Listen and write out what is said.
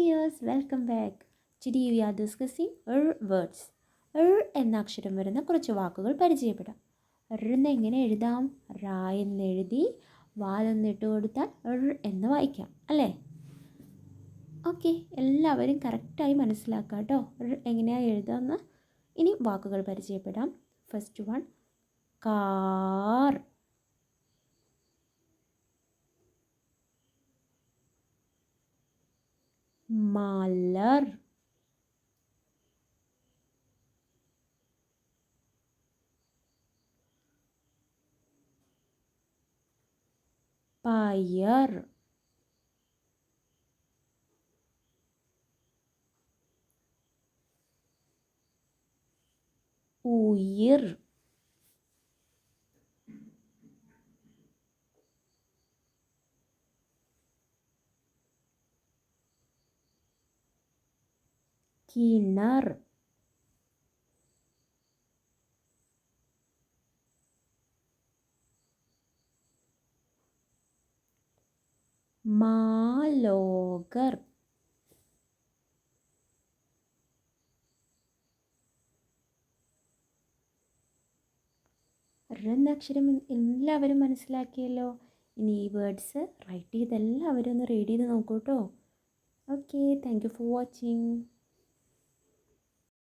Dears welcome back today we are discussing er words er എന്ന അക്ഷരം വരുന്ന കുറച്ച് വാക്കുകൾ പരിചയപ്പെടാം. എർന്ന് എങ്ങനെ എഴുതാം? റാ എന്ന് എഴുതി വാലൊന്നിട്ട് കൊടുത്താൽ എർ എന്ന് വായിക്കാം അല്ലേ? ഓക്കെ എല്ലാവരും കറക്റ്റായി മനസ്സിലാക്കുക കേട്ടോ. എർ എങ്ങനെയാണ് എഴുതാമെന്ന് ഇനി വാക്കുകൾ പരിചയപ്പെടാം. First one car Маляр. Паяр. Уир. കിണർ. മാലോകർ. എന്ന അക്ഷരം എല്ലാവരും മനസ്സിലാക്കിയല്ലോ? ഇനി ഈ വേർഡ്സ് റൈറ്റ് ചെയ്ത് എല്ലാവരും ഒന്ന് റീഡ് ചെയ്ത് നോക്കൂ കേട്ടോ okay thank you for watching